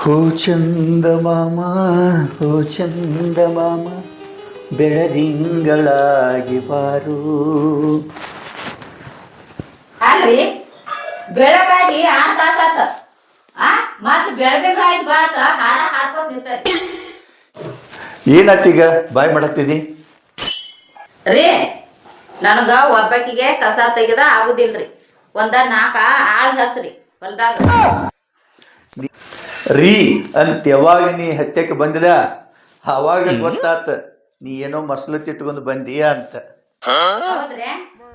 ಹೋ ಚಂದ ಮಾಮ ಹೋ ಚಂದ ಮಾಮ ಬೆಳದಿಂಗಳಾಗಿ ಬಾರು. ಅಲ್ರಿ? ಬೆಳಗಾಗಿ ಆರ್ ತಾಸ ಆತ. ಆ? ಮತ್ ಬೆಳದಿಂಗಳಾಗಿ ಬಾತ ಹಾಡ ಹಾಡ್ಕೊಂಡ್ ನಿಂತರಿ. ಏನಾತೀಗ ಬಾಯ್ ಮಾಡತ್ತಿದಿ? ರೀ ನನಗ ಒಬ್ಬಾಕಿಗೆ ಕಸ ತೆಗೆದ ಆಗುದಿಲ್ರಿ. ಒಂದ ನಾಕ ಆಳ್ ಹಚ್ರಿ ಹೊಲ್ದಾಗ. ರೀ ಅಂತ ಯಾವಾಗ ನೀ ಹತ್ಯಕ್ಕೆ ಬಂದಿಲ್ಲ ಅವಾಗ ಗೊತ್ತಾತ ನೀ ಏನೋ ಮಸಲು ತಿಟ್ಕೊಂಡು ಬಂದೀಯ ಅಂತ.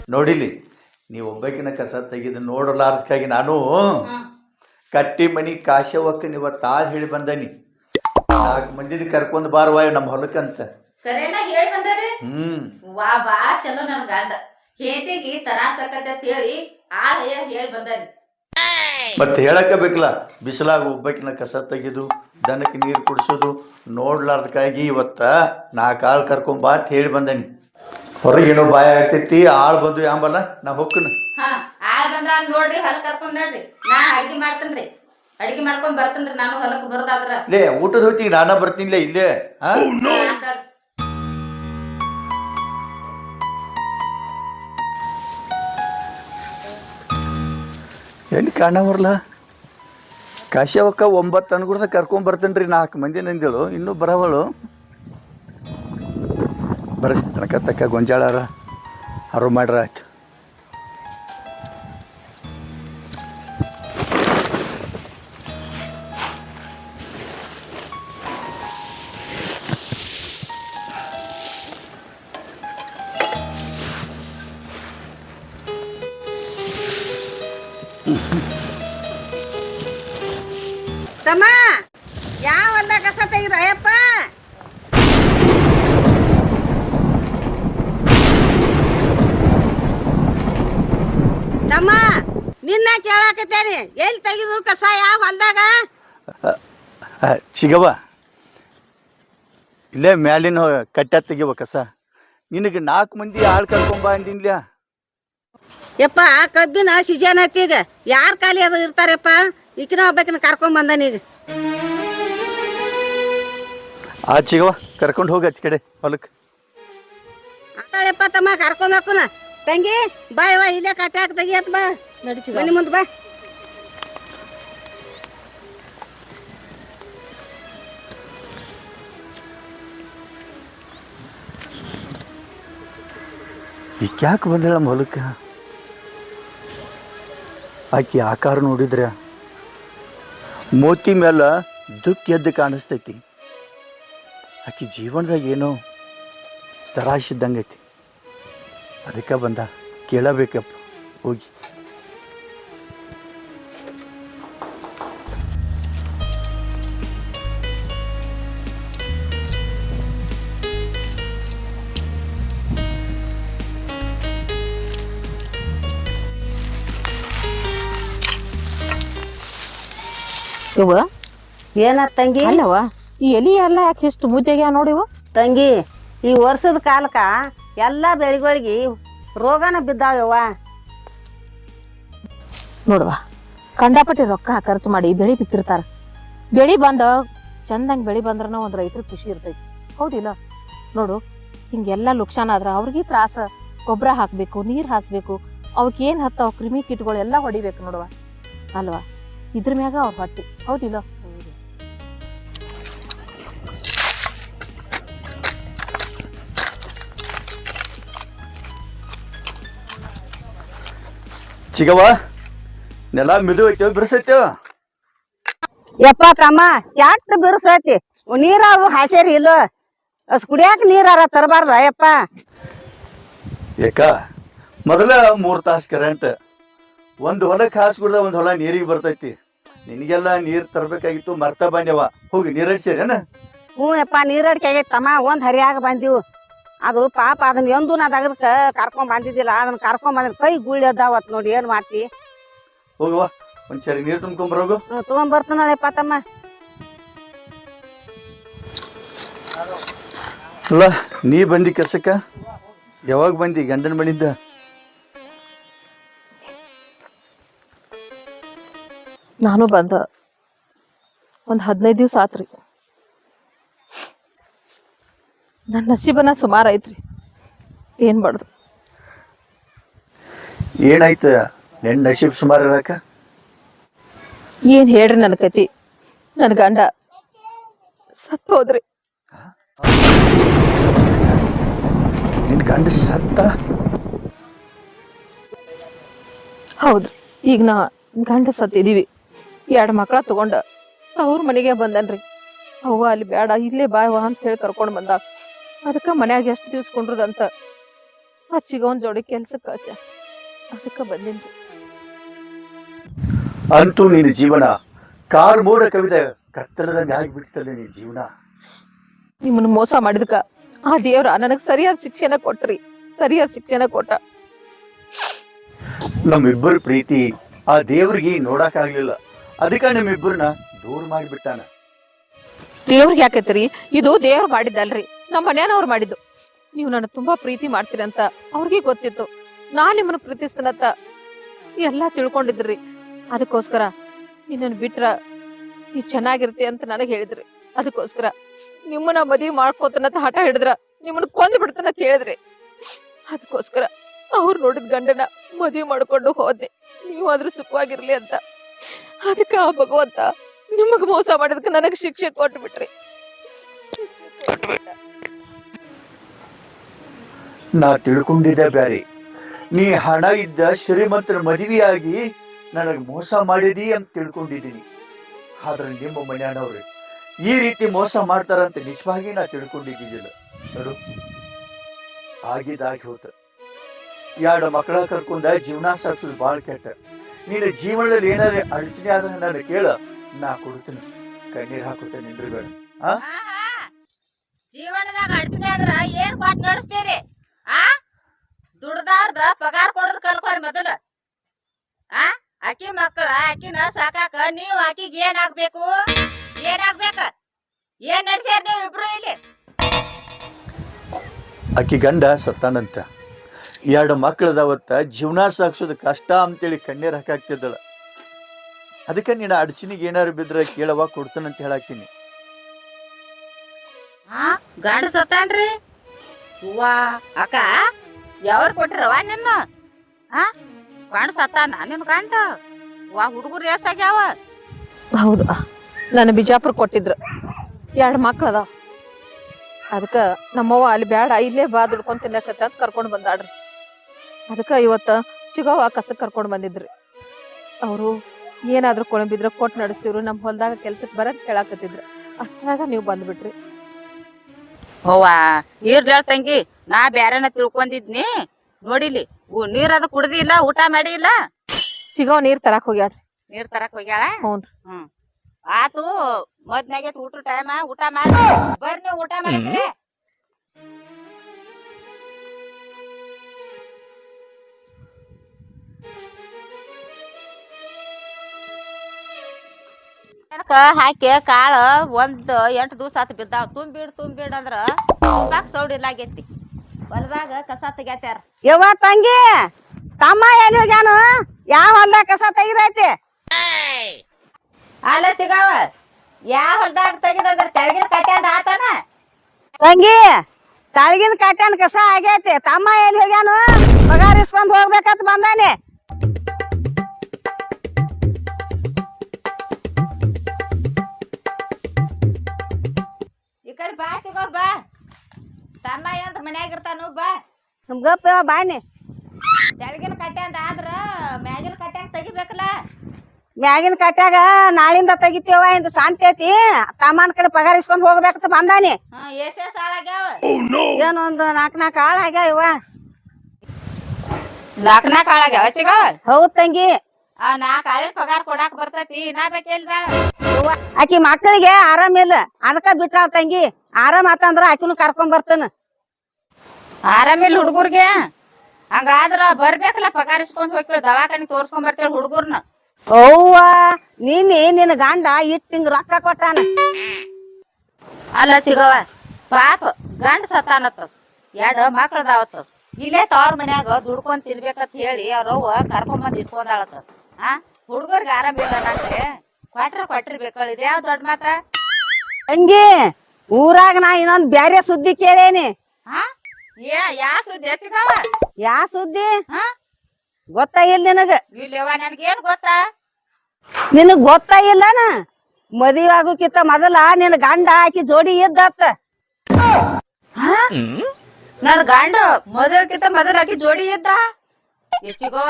ನೋಡಿಲಿ ನೀ ಒಬ್ಬಕಿನ ಕಸ ತೆಗೆದು ನೋಡಲಾರ್ದಕ್ಕಾಗಿ ನಾನು ಕಟ್ಟಿ ಮನಿ ಕಾಶವಕ್ಕ ನೀವ ತಾಳ್ ಹೇಳಿ ಬಂದನಿ. ನಾಲ್ಕು ಮಂದಿದ ಕರ್ಕೊಂಡ್ ಬಾರವ ನಮ್ಮ ಹೊಲಕ್ಕಂತ. ಕರೆನ ಹೇಳಿ ಬಂದರಿ? ಹ್ಮ್. ವಾ ಬಾ ಚಲೋ ನನ್ ಗಂಡ. ಹೇತಿಗಿ ತರಾಸಕತ್ತೆ ಅಂತ ಹೇಳಿ ಆಳ ಹೇಳಿ ಬಂದರಿ ಮತ್ತೆ ಹೇಳಕ್ಕ ಬೇಕಲ್ಲ ಬಿಸಿಲಾಗ ಒಬ್ಬಕಿನ ಕಸ ತೆಗೆದು ದನಕ್ಕೆ ನೀರು ಕುಡಿಸೋದು ನೋಡ್ಲಾರ್ದಕ್ಕಾಗಿ ಇವತ್ತ ನಾ ಕಾಳು ಕರ್ಕೊಂಬಾ ಬಾ ಅಂತ ಹೇಳಿ ಹೊರಗೆ ಹೊರಗೇನೋ ಬಾಯ ಆಗ್ತೈತಿ ಆಳ್ ಬಂದು ಯಾಂಬಲ್ಲ ನಾ ಹೊಕ್ಕನ. ಹಾ ಆಳ್ ಬಂದ್ರ ನೋಡ್ರಿ ಹೊಲ ಕರ್ಕೊಂಡ್ ನಡ್ರಿ. ನಾ ಅಡಿಗೆ ಮಾಡ್ತೇನ್ರಿ. ಅಡಿಗೆ ಮಾಡ್ಕೊಂಡ್ ಬರ್ತೇನ್ರಿ ನಾನು ಹೊಲಕ್ ಬರೋದಾದ್ರ. ಲೇ ಊಟದ ಹೊತ್ತಿಗೆ ನಾನ ಬರ್ತೀನಿಲೇ ಇಲ್ಲೇ ಹಾ? ಹಾ, ಕಾಣ ಎಲ್ಲಿ ಕಾಣವರ್ಲ ಕಾಶ್ಯವಕ್ಕ ಒಂಬತ್ತು ಅನ್ಗುಡ್ದ ಕರ್ಕೊಂಡ್ ಬರ್ತೇನೆ ರೀ ನಾಲ್ಕು ಮಂದಿ ನಂದೇಳು ಇನ್ನೂ ಬರವಳು. ಬರ್ರಿ ಕಣಕತ್ತಕ್ಕ ಗೊಂಜಾಳಾರ ಅರು ಮಾಡ್ರ ಆಯ್ತು. ತಮ್ಮ ನಿನ್ನ ಕೇಳಾಕತ್ತೇನಿ. ಎಲ್ಲಿ ತೆಗಿದು ಕಸಾಯ ಹೊಲ್ದಾಗ? ಚಿಗವ ಇಲ್ಲೇ ಮ್ಯಾಲಿನ ಕಟ್ಟ ತೆಗಿವ ಕಸ. ನಿನಗೆ ನಾಲ್ಕು ಮಂದಿ ಆಳ್ ಕರ್ಕೊಂಬ ಅಂದಿನ್ಲ್ಯಾ ಯಪ್ಪ ಕಬ್ಬಿನ ಸಿಜನ್ ಐತಿ ಈಗ. ಯಾರ್ ಖಾಲಿ ಅದು ಇರ್ತಾರಪ್ಪ? ಈಕಿನ ಒಬ್ಬಕಿನ ಕರ್ಕೊಂಡ್ ಬಂದನೀಗ ಆ ಚಿಗವ್ವ ಕರ್ಕೊಂಡು ಹೋಗಿ ಆಚೆ ಕಡೆ ಹೊಲಕ್ಕೆ ಆತಾಳಪ್ಪ ತಮ್ಮ ಕರ್ಕೊಂಡ್ ಹಾಕುನ ತಂಗಿ ಬಾಯ್ ಬಾಯ್ ಇಲ್ಲೇ ಕಟ್ಟಾಕ ತೆಗಿಯತ್ ಬಾ. ಮನಿ ಮುಂದೆ ಬಾ. ಈಗ ಯಾಕೆ ಬಂದಳ ನಮ್ಮ ಹೊಲಕ್ಕೆ ಆಕಿ ಆಕಾರ ನೋಡಿದ್ರೆ ಮೋತಿ ಮೇಲೆ ದುಃಖ ಎದ್ದು ಕಾಣಿಸ್ತೈತಿ. ಆಕಿ ಜೀವನದಾಗ ಏನೋ ತರಾಶಿದ್ದಂಗೈತಿ. ಅದಕ್ಕೆ ಬಂದ. ಕೇಳಬೇಕಪ್ಪ. ಹೋಗಿ. ಇವ? ಏನ ತಂಗಿ? ಅಲ್ಲವ ಈ ಎಲಿ ಎಲ್ಲ ಯಾಕೆ ಇಷ್ಟು ಮುದ್ದೆಗ್ಯಾವ ನೋಡಿವ ತಂಗಿ ಈ ವರ್ಷದ ಕಾಲಕ್ಕ ಎಲ್ಲಾ ಬೆಳಿಗಳಿಗೆ ರೋಗನ ಬಿದ್ದಾವ್ಯವ್ವ. ನೋಡುವ, ಕಂಡಾಪಟ್ಟಿ ರೊಕ್ಕ ಖರ್ಚು ಮಾಡಿ ಬೆಳಿ ಬಿತ್ತಿರ್ತಾರ. ಬೆಳಿ ಬಂದ, ಚಂದಂಗ್ ಬೆಳಿ ಬಂದ್ರನ ಒಂದ್ ರೈತರ ಖುಷಿ ಇರ್ತೈತಿ. ಹೌದಿಲ್ಲ? ನೋಡು, ಹಿಂಗೆಲ್ಲ ಲುಕ್ಷಾನ ಆದ್ರ ಅವ್ರಿಗೆ ತ್ರಾಸ. ಗೊಬ್ಬರ ಹಾಕ್ಬೇಕು, ನೀರ್ ಹಾಸ್ಬೇಕು, ಅವಕ್ ಏನ್ ಹತ್ತಾವ ಕ್ರಿಮಿ ಕೀಟಗಳು ಎಲ್ಲ ಹೊಡಿಬೇಕು ನೋಡುವ. ಅಲ್ವಾ? ಇದ್ರ ಮ್ಯಾಗ ಅವ್ರ ಹೊಟ್ಟಿ. ಹೌದಿಲ್ಲ? ಚಿಗವ್ವ ನೆಲ ಮಿದು ಐತೆ ಬಿರ್ಸೈತೆ. ಯಪ್ಪ ತಮ್ಮ ಯಾಕೆ ಬಿರ್ಸೈತಿ? ನೀರಾವು ಹಾಸ್ಯಾರಿ ಇಲ್ಲ. ಅಷ್ಟು ಕುಡಿಯಾಕ ನೀರಾರ ತರಬಾರ್ದ ಯಪ್ಪ? ಏಕ ಮೊದಲ ಮೂರು ತಾಸು ಕರೆಂಟ್ ಒಂದು ಹೊಲಕ್ಕೆ ಹಾಸ್ಬಿಡ್ದ ಒಂದು ಹೊಲ ನೀರಿಗೆ ಬರ್ತೈತಿ. ನಿನಗೆಲ್ಲ ನೀರು ತರಬೇಕಾಗಿತ್ತು ಮರ್ತ ಬಂದ್ಯವ ಹೋಗಿ ನೀರು ಹಡ್ಸೇರೇನ ಹ್ಞೂ ಯಪ್ಪ ನೀರಡಿಕೆ ಆಗೈತಮ್ಮ ತಮ್ಮ ಒಂದ್ ಹರಿಯಾಗ ಬಂದಿವು. ಅದು ಪಾಪ ಅದನ್ನ ಎಂದು ನಾ ತೆಗೆದಕ್ಕ ಕರ್ಕೊಂಡ್ ಬಂದಿದ್ದಿಲ್ಲ. ಅದನ್ನ ಕರ್ಕೊಂಡ್ ಬಂದ್ರೆ ಕೈ ಗುಳ್ಳಿ ಅದಾವತ್ ನೋಡಿ ಏನ್ ಮಾಡ್ತಿ? ಹೋಗುವ ಒಂದ್ ಸರಿ ನೀರು ತುಂಬ್ಕೊಂಬರೋಗು ಹ್ಮ್, ಪಾತಮ್ಮ. ಅಲ್ಲ ನೀ ಬಂದಿ ಕೆಲ್ಸಕ್ಕ? ಯಾವಾಗ ಬಂದಿ ಗಂಡನ ಮನಿಂದ? ನಾನು ಬಂದ. ಒಂದು ಹದಿನೈದು ದಿವಸ ಆತ್ರಿ. ನನ್ನ ನಸೀಬನ ಸುಮಾರು ಐತ್ರಿ. ಏನು ಮಾಡುದು? ಏನಾಯ್ತು? ನಿನ್ನ ನಶೀಬ್ ಸುಮಾರು ಇರಕ? ಏನು ಹೇಳ್ರಿ ನನ್ನ ಕತಿ? ನನ್ನ ಗಂಡ. ಸತ್ತು ಹೋದ್ರಿ. ನಿನ್ನ ಗಂಡ ಸತ್ತ? ಹೌದು. ಈಗ ನಾ ಗಂಡ ಸತ್ತಿದೀವಿ ಎರಡು ಮಕ್ಕಳ ತಗೊಂಡ. ಅವ್ರ ಮನೆಗೆ ಬಂದನ್ರಿ. ಅವ್ವ ಅಲ್ಲಿ ಬೇಡ ಇಲ್ಲೇ ಬಾಯವ್ವ ಅಂತ ಹೇಳಿ ಕರ್ಕೊಂಡು ಬಂದ ಅದಕ್ಕ ಮನ್ಯಾಗ ಎಷ್ಟು ದಿವ್ಸ ಕೊಂಡ್ರದಂತ. ಆ ಒಂದು ಜೋಡಿ ಕೆಲ್ಸಕ್ಕೆ ಕಳ್ಸ ಅದಕ್ಕ ಬಂದಿನ್ರಿ ಅಂತೂ ನಿನ್ನ ಜೀವನ ಕಾರ್ ಮೋಡ ಕವಿದ ಕತ್ತಲದಂಗೆ ಆಗಿಬಿಡ್ತಲ್ಲ ನಿನ್ನ ಜೀವನ. ನಿಮ್ಮನ್ನು ಮೋಸ ಮಾಡಿದ್ಕ ಆ ದೇವ್ರ ನನಗ್ ಸರಿಯಾದ ಶಿಕ್ಷಣ ಕೊಟ್ರಿ ಸರಿಯಾದ ಶಿಕ್ಷಣ ಕೊಟ್ಟ. ನಮ್ಮಿಬ್ಬರ ಪ್ರೀತಿ ಆ ದೇವ್ರಿಗೆ ನೋಡಕ್ಕಾಗ್ಲಿಲ್ಲ ಅದಕ್ಕೆ ನಮ್ಮಿಬ್ಬರನ್ನ ದೂರ ಮಾಡಿಬಿಟ್ಟಾನ. ದೇವ್ರಿಗೆ ಯಾಕೈತ್ರಿ? ಇದು ದೇವ್ರು ಮಾಡಿದ್ದಲ್ರಿ. ನಮ್ಮ ಮನೆಯವ್ರು ಮಾಡಿದ್ದು. ನೀವು ನನ್ನ ತುಂಬಾ ಪ್ರೀತಿ ಮಾಡ್ತೀರಂತ ಅವ್ರಿಗೆ ಗೊತ್ತಿತ್ತು. ನಾನ್ ನಿಮ್ಮನ್ನು ಪ್ರೀತಿಸ್ತೇನಂತ ಎಲ್ಲಾ ತಿಳ್ಕೊಂಡಿದ್ರಿ. ಅದಕ್ಕೋಸ್ಕರ ನಿನ್ನನ್ನು ಬಿಟ್ರ ನೀ ಚೆನ್ನಾಗಿರ್ತಿ ಅಂತ ನನಗೆ ಹೇಳಿದ್ರಿ. ಅದಕ್ಕೋಸ್ಕರ ನಿಮ್ಮನ್ನ ಮದುವೆ ಮಾಡ್ಕೋತನಂತ ಹಠ ಹಿಡಿದ್ರ ನಿಮ್ಮನ್ನ ಕೊಂದ್ ಬಿಡ್ತಾನಂತ ಹೇಳಿದ್ರಿ. ಅದಕ್ಕೋಸ್ಕರ ಅವ್ರು ನೋಡಿದ ಗಂಡನ ಮದುವೆ ಮಾಡ್ಕೊಂಡು ಹೋದೆ ನೀವಾದ್ರೂ ಸುಖವಾಗಿರ್ಲಿ ಅಂತ. ಅದಕ್ಕೆ ಆ ಭಗವಂತ ನಿಮಗ್ ಮೋಸ ಮಾಡೋದಕ್ಕೆ ನನಗ್ ಶಿಕ್ಷೆ ಕೊಟ್ಟು ಬಿಟ್ರಿ ನಾ ತಿಳ್ಕೊಂಡಿದ್ದೆ ಬ್ಯಾರಿ. ನೀ ಹಣ ಇದ್ದ ಶ್ರೀಮಂತರ ಮದುವೆಯಾಗಿ ನನಗೆ ಮೋಸ ಮಾಡಿದಿ ಅಂತ ತಿಳ್ಕೊಂಡಿದ್ದೀನಿ. ಆದ್ರೆ ನಿಮ್ಮ ಮನೆಯವ್ರಿ ಈ ರೀತಿ ಮೋಸ ಮಾಡ್ತಾರಂತ ನಿಜವಾಗಿ ನಾ ತಿಳ್ಕೊಂಡಿದ್ದಿಲ್ಲ ನೋಡು ಆಗಿದಾಗಿ ಹೋತ. ಎರಡು ಮಕ್ಕಳ ಕರ್ಕೊಂಡ ಜೀವನ ಸಾಕ್ಸೋದು ಭಾಳ ಕೆಟ್ಟ. ನೀನು ಜೀವನದಲ್ಲಿ ಏನಾದ್ರೆ ಅಡಚಣೆ ಆದ್ರೆ ನಾನು ಕೇಳ, ನಾ ಕೊಡ್ತೀನಿ. ಕಣ್ಣೀರ್ ಹಾಕುತ್ತೇನೆ ನಿಂದ್ರಬೇಡ. ಜೀವನದಾಗ ಅಡಚಣೆ ಆದ್ರೆ ಏನ್ ಪಾಠ ನಡೆಸ್ತೀರಿ? ಆ? ದುಡ್ದಾರ್ದ ಪಗಾರ ಕೊಡೋದ್ ಕಲ್ಕೋರಿ ಮೊದಲ. ಆ? ಅಕ್ಕಿ ಮಕ್ಕಳ ಅಕ್ಕಿನ ಸಾಕಾಕ ನೀವು ಅಕ್ಕಿಗೆ ಏನ್ ಆಗ್ಬೇಕು? ಏನ್ ಆಗ್ಬೇಕ? ಏನ್ ನಡ್ಸ್ಯಾರ ನೀವ್ ಇಬ್ರು ಇಲ್ಲಿ? ಅಕ್ಕಿ ಗಂಡ ಸತ್ತಾನಂತ. ಎರಡು ಮಕ್ಕಳದವತ್ತ ಜೀವನ ಸಾಗಿಸೋದು ಕಷ್ಟ ಅಂತೇಳಿ ಕಣ್ಣೀರ್ ಹಾಕಾಕ್ತಿದ್ದಳ. ಅದಕ್ಕೆ ನೀನು ಅಡಚಣಿಗೆ ಏನಾರು ಬಿದ್ರೆ ಕೇಳವ ಕೊಡ್ತಾನಂತ ಹೇಳಾಕ್ತೀನಿ. ಆ? ಗಂಡ ಸತ್ತಾನ್ರಿ? ಹೂವಾ? ಅಕ್ಕ, ಯಾವ್ರ ಕೊಟ್ರವ ನಿನ್ನ? ಆ? ಗಂಡ ಸತ್ತಾನ ನಿನ್ ಗಂಡ ವಾ ಹುಡುಗರು ಆಗ್ಯಾವ? ಹೌದು. ನನ್ನ ಬಿಜಾಪುರ ಕೊಟ್ಟಿದ್ರು. ಎರಡು ಮಕ್ಳು ಅದಕ್ಕ ನಮ್ಮವ್ವ ಅಲ್ಲಿ ಬೇಡ ಇಲ್ಲೇ ಬಾ ದುಡ್ಕೊಂಡ್ ತಿನ್ನಕತ್ತ ಅಂತ ಕರ್ಕೊಂಡ್ ಬಂದಾಡ್ರಿ ಅದಕ್ಕ ಇವತ್ತ ಚಿಗವ್ವ ಕಸಕ್ ಕರ್ಕೊಂಡ್ ಬಂದಿದ್ರಿ. ಅವರು ಏನಾದರೂ ಕೊಳಂಬಿದ್ರ ಕೊಟ್ಟು ನಡೆಸ್ತಿವ್ರು ನಮ್ಮ ಹೊಲದಾಗ ಕೆಲ್ಸಕ್ಕೆ ಬರೋದು ಕೇಳಾಕತ್ತಿದ್ರು. ಅಷ್ಟ್ರಾಗ ನೀವು ಬಂದ್ಬಿಟ್ರಿ. ಇರ್ಲಿ ತಂಗಿ ನಾ ಬ್ಯಾರೆನ ತಿಳ್ಕೊಂಡಿದ್ನಿ ನೋಡಿಲಿ ಉ- ನೀರ್ ಅದು ಕುಡ್ದಿಲ್ಲ ಊಟ ಮಾಡಿಲ್ಲ ಸಿಗೋ ನೀರ್ ತರಾಕ್ ಹೋಗ್ಯಾಳ್ರಿ. ನೀರ್ ತರಕ್ ಹೋಗ್ಯಾಳ? ಹ್ಞೂನ್ರಿ ಹ್ಮ್. ಆತು ಮೊದ್ನಾಗೈತಿ ಊಟ ಟೈಮ ಊಟ ಮಾಡಿ. ಬರ್ರಿ ನೀವು ಊಟ ಮಾಡಿದ್ರಿ. ಕಣಕ ಹಾಕಿ ಕಾಳು ಒಂದ್ ಎಂಟು ದಿವಸ ಆತ್ ಬಿದ್ದಾವ. ತುಂಬಿಡ್ ತುಂಬಿಡ್ ಅಂದ್ರ ತುಂಬಾಕ್ ಸೌಡ್ ಇಲ್ಲ ಆಗೈತಿ. ಹೊಲದಾಗ ಕಸ ತೆಗ್ಯಾತ್ಯಾರ. ಯವ್ವ ತಂಗಿ ತಮ್ಮ ಎಲ್ಲಿ ಹೋಗ್ಯಾನು? ಯಾವ ಹೊಲ್ದಾಗ ಕಸ ತೆಗಿದೈತಿ? ಅಲ್ಲ ಚಿಗಾವ ಯಾವ ಹೊಲ್ದಾಗ ತೆಗಿದಂದ್ರ ತೆಳಗಿನ ಕಟ್ಯಾಂದ ಆತನ? ತಂಗಿ ತಳಗಿನ ಕಟ್ಯಾನ್ ಕಸ ಆಗೈತಿ. ತಮ್ಮ ಎಲ್ಲಿ ಹೋಗ್ಯಾನು? ಪಗಾರ ಇಸ್ಕೊಂಡ್ ಹೋಗ್ಬೇಕಂತ ಬಂದಾನೆ. ಈ ಬಾ ಚಿಗೋ ಬಾ. ತಮ್ಮ ಅಂತ ಮನ್ಯಾಗ ಇರ್ತಾನು ಬಾ. ಗಪ್ಪ ಬಾಯ್ನಿ ತೆಳಗಿನ ಕಟ್ಯಾಂದ ಆದ್ರ ಮ್ಯಾಗಿನ ಕಟ್ಟ್ಯಾಗ ತೆಗಿಬೇಕಲ್ಲ. ಮ್ಯಾಗಿನ ಕಟ್ಯಾಗ ನಾಳಿಂದ ತೆಗಿತೀವ ಇಂದ ಶಾಂತಿ ಐತಿ. ತಮ್ಮನ ಕಡೆ ಪಗಾರ ಇಸ್ಕೊಂಡ್ ಹೋಗ್ಬೇಕಂತ ಬಂದಾನಿ ಹಾ ಎಷ್ಟೇ ಸಾಳಾಗ್ಯಾವ ಏನೋ ಒಂದು ನಾಲ್ಕು ನಾಲ್ಕು ಆಳ್ ಆಗ್ಯಾವ ಇವ. ನಾಲ್ಕ ನಾಲ್ಕ ಆಳಾಗ್ಯಾವ ಚಿಗೋ? ಹೌದ್ ತಂಗಿ. ಆ ನಾಲ್ಕ ಆಳಿನ ಪಗಾರ ಕೊಡಾಕ ಬರ್ತೈತಿ ನಾ ಬೇಕಿಲ್ದ ಆಕಿ ಮಕ್ಕಳಿಗೆ ಆರಾಮಿಲ್ಲ. ಅದಕ್ಕ ಬಿಟ್ಟಾಳ ತಂಗಿ. ಆರಾಮ್ ಆತಂದ್ರ ಆಕಿನೂ ಕರ್ಕೊಂಡ್ ಬರ್ತಾನ. ಆರಾಮಿಲ್ಲ ಹುಡುಗರ್ಗೆ. ಹಂಗಾದ್ರ ಬರ್ಬೇಕಲ್ಲ ಪಗಾರ ಇಸ್ಕೊಂಡ್ ಹೋಗ್ತೇವೆ ದವಾಖಾನಿ ತೋರ್ಸ್ಕೊಂಡ್ ಬರ್ತೇವೆ ಹುಡುಗರ್ನ. ಅವ್ವ ನೀನಿ ನಿನ್ನ ಗಂಡ ಇಟ್ ತಿಂಗ್ ರೊಕ್ಕ ಕೊಟ್ಟಾನ. ಅಲ್ಲ ಚಿಗವ ಪಾಪ ಗಂಡ ಸತ್ತಾನತ್ತ ಎರಡು ಮಕ್ಳದಾವತ್ತ ಇಲ್ಲೇ ತವ್ರ ಮನ್ಯಾಗ ದುಡ್ಕೊಂಡ್ ತಿನ್ಬೇಕಂತ ಹೇಳಿ ಅವ್ರವ್ವ ಕರ್ಕೊಂಡ್ ಬಂದ್ ಇಟ್ಕೊಂಡಾಳತ್ತ ಆ ಹುಡುಗರ್ಗೆ ಆರಾಮಿಲ್ಲ ನಂಗೆ. ಕೊಟ್ರ ಕೊಟ್ಟಿರ್ಬೇಕು ಇದ್ಯಾವ ದೊಡ್ಡ ಮಾತ? ತಂಗಿ ಊರಾಗ ನಾ ಇನ್ನೊಂದ್ ಬ್ಯಾರೆ ಸುದ್ದಿ ಕೇಳೇನಿ. ಹಾ? ಯಾ ಯಾ ಸುದ್ದಿ ಹಚ್ಚಿಕವ ಯಾ ಸುದ್ದಿ? ಹಾ? ಗೊತ್ತಾಗಿಲ್ಲ ನಿನಗ? ಇಲ್ಲವ ನನ್ಗೇನ್ ಗೊತ್ತಾ? ನಿನಗ್ ಗೊತ್ತಾಗಿಲ್ಲನ ಮದುವೆ ಆಗೋಕಿಂತ ಮೊದಲ ನಿನ್ ಗಂಡ ಆಕಿ ಜೋಡಿ ಇದ್ದತ್ತ. ನನ್ ಗಂಡ ಮದುವೆಕಿತ್ತ ಮೊದಲ ಆಕಿ ಜೋಡಿ ಇದ್ದ? ಹೆಚ್ಚಿಗೋವ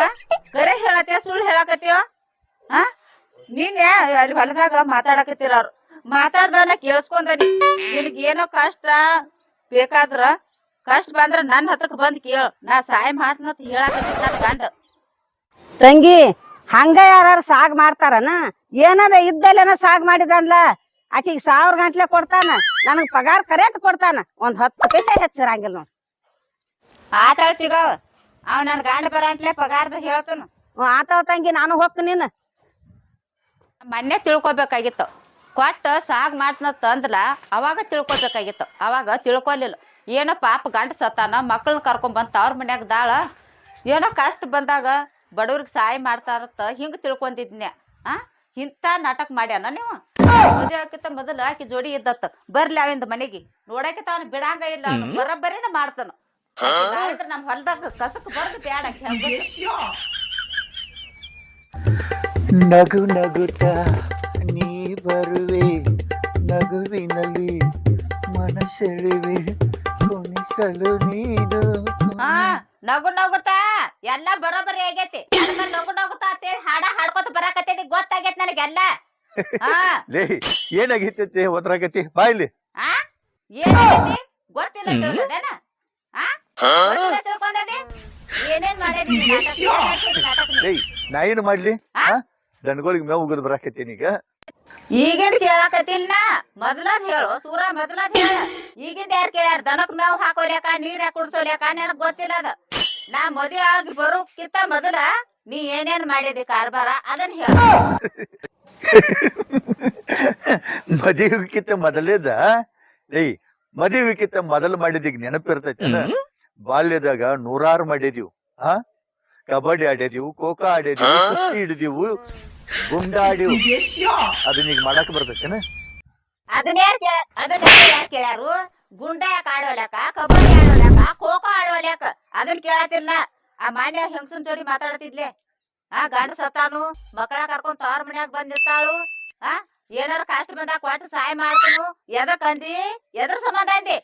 ಕರೆ ಹೇಳತ್ತೀಯ ಸುಳ್ಳು ಹೇಳಕತ್ತೀಯ? ಹಾ? ನಿನ್ನೆ ಅಲ್ಲಿ ಹೊಲದಾಗ ಮಾತಾಡಕತ್ತಿರ ಅವ್ರು ಮಾತಾಡ್ದನ ಕೇಳಿಸ್ಕೊಂಡನಿ. ನಿನಗ್ ಏನೋ ಕಷ್ಟ ಬೇಕಾದ್ರ ಕಷ್ಟ ಬಂದ್ರ ನನ್ನ ಹತ್ರಕ್ ಬಂದ್ ಕೇಳ. ನಾ ಸಹಾಯ ಮಾಡ್ತನಂತ ಹೇಳಾಕ ನನ್ ಗಂಡ. ತಂಗಿ ಹಂಗ ಯಾರು ಸಾಗ್ ಮಾಡ್ತಾರನ? ಏನದ ಇದ್ದಲ್ಲೇನ ಸಾಗ್ ಮಾಡಿದನ್ಲ? ಆಕಿಗ್ ಸಾವಿರ ಗಂಟ್ಲೆ ಕೊಡ್ತಾನ. ನನಗ್ ಪಗಾರ ಕರೆಕ್ಟ್ ಕೊಡ್ತಾನ. ಒಂದ್ ಹತ್ತು ಪೈಸೆ ಹೆಚ್ಚಿರಂಗಿಲ್ಲ ನೋಡ್. ಆತಾಳ ಚಿಗವ ಅವ್ ನನ್ ಗಂಡ ಬರಂತ್ಲೆ ಪಗಾರದ ಹೇಳ್ತಾನ. ಆತಾಳ ತಂಗಿ ನಾನು ಹೋಗ್ತೀನಿ ನೀನು ಮೊನ್ನೆ ತಿಳ್ಕೊಬೇಕಾಗಿತ್ತು. ಕೊಟ್ಟ ಸಾಗ್ ಮಾಡ್ತನ ಅಂದ್ಲ ಅವಾಗ ತಿಳ್ಕೊಬೇಕಾಗಿತ್ತು ಅವಾಗ ತಿಳ್ಕೊಲಿಲ್ಲ ಏನೋ ಪಾಪ ಗಂಡ ಸತ್ತಾನ ಮಕ್ಕಳನ್ನ ಕರ್ಕೊಂಡ್ಬಂತ ಅವ್ರ ಮನ್ಯಾಗ ದಾಳ. ಏನೋ ಕಷ್ಟ ಬಂದಾಗ ಬಡವ್ರಿಗೆ ಸಹಾಯ ಮಾಡ್ತಾರತ್ತ ಹಿಂಗ್ ತಿಳ್ಕೊಂಡಿದ್ನ್ಯ? ಆ? ಇಂಥ ನಾಟಕ ಮಾಡ್ಯಾನ ನೀವು? ಮದುವೆ ಆಕಿತ ಮೊದಲು ಆಕಿ ಜೋಡಿ ಇದ್ದತ್ತ. ಬರ್ಲಿ ಅವಿಂದ ಮನೆಗೆ. ನೋಡಕಿತ ಅವ್ನು ಬಿಡಂಗ ಇಲ್ಲ ಅವ್ನು ಬರಬ್ಬರಿನ ಮಾಡ್ತಾನ. ನಮ್ ಹೊಲ್ದಾಗ ಕಸಕ್ ಬರ್ದು ಬ್ಯಾಡ ನಗು ನಗುತ್ತ ನಗುವಿನಲ್ಲಿ ಮನಸೆಳಿವೆ. ಕುಣಿಸಲು ನೀನು. ಹಾ ನಗು ನಗುತ್ತಾ? ಎಲ್ಲ ಬರೋಬರಿ ಆಗೈತಿ. ನಗು ನಗುತ್ತಾ ಅಂತೇಳಿ ಹಾಡ ಹಾಡ್ಕೊತ ಬರಾಕತ್ತೇನಿ. ಗೊತ್ತಾಗೈತಿ ನನಗೆಲ್ಲ. ಹಾ. ಲೇ ಏನಾಗೈತೈತಿ? ಒದ್ರಾಗತಿ ಬಾಯ್ಲಿ ಆ? ಏನಾಗೈತಿ? ಗೊತ್ತಿಲ್ಲ ತಿಳ್ದದೇನ ಆ? ಗೊತ್ತಿಲ್ಲ ತಿಳ್ಕೊಂಡದೆ ಏನೇನ್ ಮಾಡೇನಿ ನೀನ್ ನಾಟಕ? ಏನ್ ನಾಟಕ ಲೇ ನಾ ಏನು ಮಾಡ್ಲಿ? ಆ? ದನಗಳಿಗೆ ಮೇವು ಉಗಿದ್ ಬರಾಕತ್ತೀನಿ ಈಗ. ಈಗಿಂದ ಕೇಳಾಕತ್ತಿಲ್ಲ. ನಾ ಮೊದ್ಲದ್ ಹೇಳು ಸೂರ ಮೊದ್ಲದ್ ಹೇಳ. ಈಗಿಂದ ಯಾರು ಕೇಳ್ಯಾರ? ದನಕ್ ಮೇವ್ ಹಾಕೋಲ್ಯಾಕ ನೀರ್ ಯಾಕೆ ಕುಡ್ಸೋಲ್ಯಾಕ? ನನಗ್ ಗೊತ್ತಿಲ್ಲ ಅದ. ನಾ ಮದುವೆ ಆಗಿ ಬರೋಕ್ಕಿಂತ ಮೊದಲ ನೀ ಏನೇನ್ ಮಾಡಿದಿ ಕಾರ್ಬಾರ ಅದನ್ನ ಹೇಳ. ಮದುವೆಗಿಂತ ಮೊದಲೇದ ಏಯ್ ಮದುವೆಗಿಂತ ಮೊದಲು ಮಾಡಿದೀಗ ನೆನಪಿರ್ತೈತಿ ಬಾಲ್ಯದಾಗ ನೂರಾರು ಮಾಡಿದೀವ್. ಆ? ಕಬಡ್ಡಿ ಆಡಿದೀವು ಖೋಖೋ ಆಡಿದೀವು ಕುಸ್ತಿ ಹಿಡಿದೀವು ಗುಂಡ ಆಡಿವು ಅದನ್ನ ಈಗ ಮಾಡಕ್ ಬರ್ತೈತೇನ? ಅದನ್ನ ಯಾರ್ ಕೇಳ ಅದನ್ನ ಯಾರ್ ಕೇಳ್ಯಾರು? ಗುಂಡ ಯಾಕೆ ಆಡೋಲ್ಯಾಕ ಕಬಡ್ಡಿ ಆಡೋಲ್ಯಾಕ ಖೋಖೋ ಖೋ ಆಡೋಲ್ಯಾಕ. ಅದನ್ನ ಕೇಳತಿಲ್ಲ ಆ ಮಾನ್ಯ ಹೆಂಗಸನ್ ಜೋಡಿ ಮಾತಾಡ್ತಿದ್ಲೆ? ಆ ಗಂಡ ಸತ್ತಾನು ಮಕ್ಕಳ ಕರ್ಕೊಂಡ್ ತವ್ರ ಮನ್ಯಾಗ ಬಂದಿರ್ತಾಳು. ಆ ಏನಾರ ಕಷ್ಟ ಬಂದಾಗ ಕೊಟ್ಟು ಸಹಾಯ ಮಾಡ್ತನು. ಎದಕ್ ಅಂದಿ? ಎದ್ರ ಸಂಬಂಧ ಅಂದಿ?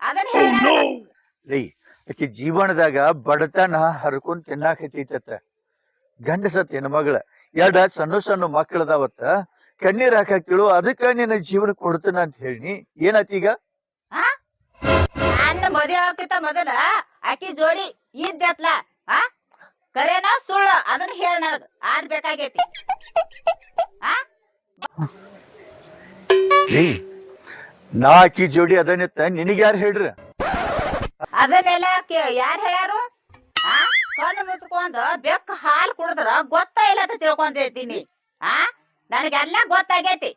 ಅದನ್ನ ಹೇಳ ಆಕಿ ಜೀವನದಾಗ ಬಡತನ ಹರ್ಕೊಂಡ್ ತಿನ್ನಾಕ ಹತ್ತೈತತ್ತ ಗಂಡ ಸತ್ತ ಹೆಣ್ಮಗಳ ಎರಡ ಸಣ್ಣ ಸಣ್ಣ ಮಕ್ಕಳದಾವತ್ತ. ಕಣ್ಣೀರ್ ಹಾಕಾಕ್ತಿಳು ಅದಕ್ಕ ನಿನ್ನ ಜೀವನ ಕೊಡ್ತೇನೆ ಅಂತ ಹೇಳಿ ಏನಾತೀಗ ನನ್ನ ಮದುವೆ ಆಕಿತ ಮೊದಲ ಆಕಿ ಜೋಡಿ ಇದ್ದತ್ಲ. ಆ? ಕರೇನ ಸುಳ್ಳು ಅದನ್ನ ಹೇಳ ನನಗ. ಆದ್ ಬೇಕಾಗೈತಿ. ನಾ ಆಕಿ ಜೋಡಿ ಅದನ್ನಿತ್ತ ನಿನಗ ಯಾರು ಹೇಳ್ರಿ? ಅದನ್ನೆಲ್ಲ ಯಾರು ಯಾರ್ ಹೇಳ್ಯಾರು? ಕಣ್ಣು ಮುಚ್ಕೊಂಡ್ ಬೆಕ್ಕ ಹಾಲ್ ಕುಡಿದ್ರ ಗೊತ್ತ ಇಲ್ಲ ಅಂತ ತಿಳ್ಕೊಂಡಿರ್ತೀನಿ ಆ? ನನಗೆಲ್ಲ ಗೊತ್ತಾಗೈತಿ.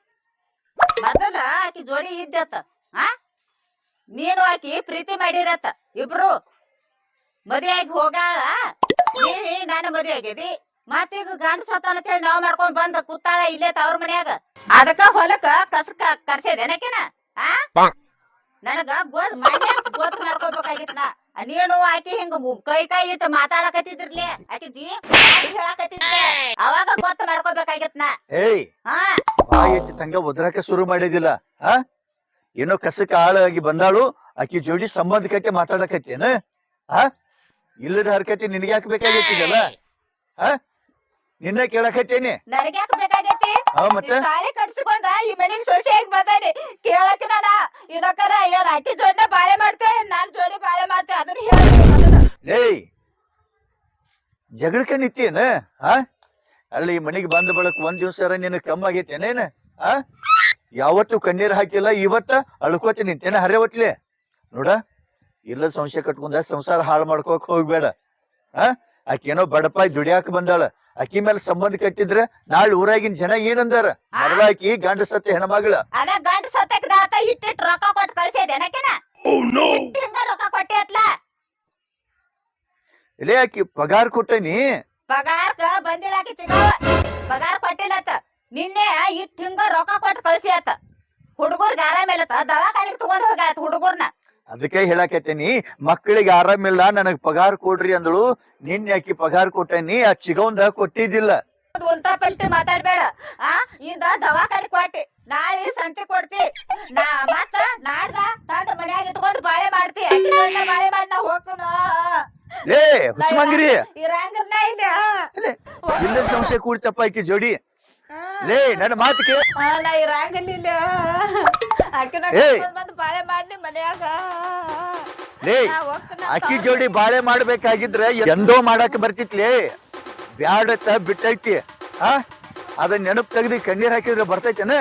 ಮೊದಲ ಆಕಿ ಜೋಡಿ ಇದ್ದತ್ತ. ಆ? ನೀನು ಆಕಿ ಪ್ರೀತಿ ಮಾಡಿರತ್ತ. ಇಬ್ರು ಮದುವೆ ಆಗಿ ಹೋಗಾಳ ನೀ ನಾನು ಮದುವೆ ಆಗೇದಿ ಮತ್ತೀಗ ಗಂಡ ಸತ್ತ ಅಂತ ಹೇಳಿ ನಾವ್ ಮಾಡ್ಕೊಂಡ್ ಬಂದ ಕೂತಾಳ ಇಲ್ಲೇ ತವ್ರ ಮನ್ಯಾಗ. ಅದಕ್ಕ ಹೊಲಕ್ಕ ಕಸಕ ಕರ್ಸೇದೇನಕಿನ ಆ? ನನಗ ಗೊತ್ ಮನೆ ಗೊತ್ತ ಮಾಡ್ಕೋಬೇಕಾಗಿತ್ತ ನೀನು ಆಕಿ ಹಿಂಗ ಕೈ ಕೈ ಇಟ್ಟು ಮಾತಾಡಕತ್ತಿದ್ರಲಿ ಆಕಿ ಜೀ ಹೇಳಕತ್ತಿದ್ಲೆ ಅವಾಗ ಗೊತ್ತ ಮಾಡ್ಕೋಬೇಕಾಗಿತ್ ನಾ. ಏಯ್ ಹಾ. ಬಾಯಿ ಎತ್ತಿ ತಂಗ ಒದ್ರಾಕ ಶುರು ಮಾಡಿದಿಲ್ಲ ಹಾ ಏನೋ ಕಸಕ ಆಳಾಗಿ ಬಂದಾಳು ಆಕಿ ಜೋಡಿ ಸಂಬಂಧ ಕಟ್ಟಿ ಮಾತಾಡಕತ್ತೇನ ಇಲ್ಲದ ಹರ್ಕತಿ ನಿನಗೆ ಯಾಕೆ ಬೇಕಾಗೈತಿದಲ್ಲ ನಿನ್ನ ಕೇಳಕತ್ತೇನಿ. ನನಗ್ಯಾಕ ಬೇಕಾಗೈತಿ? ಆ ಮತ್ತೆ? ಈ ತಾಳಿ ಕಟ್ಸ್ಕೊಂಡ ಈ ಮನಿಗ್ ಸೊಸೆಯಾಗಿ ಬಂದಾನಿ. ಕೇಳಕ್ ನಾನ. ಇದಕ್ಕರ ಏನ್ ಆಕಿ ಜೋಡಿನ ಬಾಳೆ ಮಾಡ್ತೇವೆ ಜಗಳಕ್ಕೆ ನಿಂತೇನ ಆ? ಅಲ್ಲಿ ಮನೆಗೆ ಬಂದ ಬಳಕ ಒಂದ್ ದಿವ್ಸ ನಿನ್ನ ಕಮ್ಮ ಆಗೈತೇನೇನ ಆ? ಯಾವತ್ತು ಕಣ್ಣೀರ್ ಹಾಕಿಲ್ಲ ಇವತ್ತ ಅಳ್ಕೋತ ನಿಂತೇನ ಹರೇ ಹೊತ್ಲೆ ನೋಡ ಇಲ್ಲ ಸಂಶಯ ಕಟ್ಕೊಂಡ ಸಂಸಾರ ಹಾಳು ಮಾಡ್ಕೋಕ್ ಹೋಗ್ಬೇಡ. ಆ? ಆಕೇನೋ ಬಡಪಾಯಿ ದುಡಿಯಾಕ ಬಂದಾಳ. ಅಕ್ಕಿ ಮೇಲೆ ಸಂಬಂಧ ಕಟ್ಟಿದ್ರೆ ನಾಳೆ ಊರಾಗಿನ ಜನ ಏನಂದಾರ? ಮರಳಾಕಿ ಆಕಿ ಗಂಡ ಸತ್ತ ಹೆಣ್ಮಗಳ. ಅದ ಗಂಡ ಸತ್ತೆ ದಾತ ಇಟ್ಟಿಟ್ ರೊಕ್ಕ ಕೊಟ್ಟು ಕಳ್ಸಿದೆ ಹಿಂಗ ರೊಕ್ಕ ಕೊಟ್ಟಿ ಅತ್ಲ ಇಲ್ಲೇ ಆಕಿ ಪಗಾರ ಕೊಟ್ಟೇನಿ? ಪಗಾರ್ಕ ಬಂದಿಲ್ಲ ಆಕಿ ಕೊಟ್ಟಿಲ್ಲ ಪಗಾರ ಕೊಟ್ಟಿಲ್ಲತ್ತ. ನಿನ್ನೆ ಇಟ್ ಹಿಂಗ ರೊಕ್ಕ ಕೊಟ್ಟು ಕಳ್ಸಿ ಆತ ಹುಡುಗರ್ಗ ಆರಾಮಿಲ್ಲತ್ತ ದವಾಖಾನೆ ತಗೊಂಡ್ ಹೋಗ್ಯಾತ ಹುಡುಗರ್ನ. ಅದಕ್ಕೆ ಹೇಳಕತ್ತೀನಿ ಮಕ್ಕಳಿಗೆ ಆರಾಮಿಲ್ಲ ನನಗ್ ಪಗಾರ ಕೊಡ್ರಿ ಅಂದಳು. ನಿನ್ನೆ ಆಕಿ ಪಗಾರ ಕೊಟ್ಟೇನಿ ಆ ಚಿಗವಂದ ಕೊಟ್ಟಿದ್ದಿಲ್ಲ. ಉಲ್ಟಾ ಪಲ್ಟಿ ಮಾತಾಡ್ಬೇಡ. ಆ ಇಂದ ದವಾಖಾನಿ ಕೊಟ್ಟಿ ನಾಳೆ ಸಂತೆ ಕೊಡ್ತಿ. ನಾ ಮತ್ತ ನಾಡ್ದ ತಂದ ಮನ್ಯಾಗ ಇಟ್ಕೊಂಡು ಬಾಳೆ ಮಾಡ್ತಿ. ಬಾಳೆ ಮಾಡಿ ನಾ ಹೋಗ್ತನ. ಏ ಹುಚ್ಚಮಂಗಿರಿ. ಇರಂಗನ್ನ ಇಲ್ಲ ಇಲ್ಲ ಸಂಶಯ ಕೂಡ್ತಪ್ಪ ಜೋಡಿ. ಲೇ ನನ್ನ ಮಾತು ಕೇಳ. ನಾ ಬಾಳೆ ಮಾಡಿ ಮನ್ಯಾಗ. ಲೇ ಅಕ್ಕಿ ಜೋಡಿ ಬಾಳೆ ಮಾಡ್ಬೇಕಾಗಿದ್ರೆ ಎಂದೋ ಮಾಡಕ್ ಬರ್ತಿತ್ಲೇ. ಬ್ಯಾಡತ್ತ ಬಿಟ್ಟೈತಿ. ಹಾ ಅದ ನೆನಪ್ ತೆಗ್ದಿ ಕಣ್ಣೀರ್ ಹಾಕಿದ್ರೆ ಬರ್ತೈತೇನ?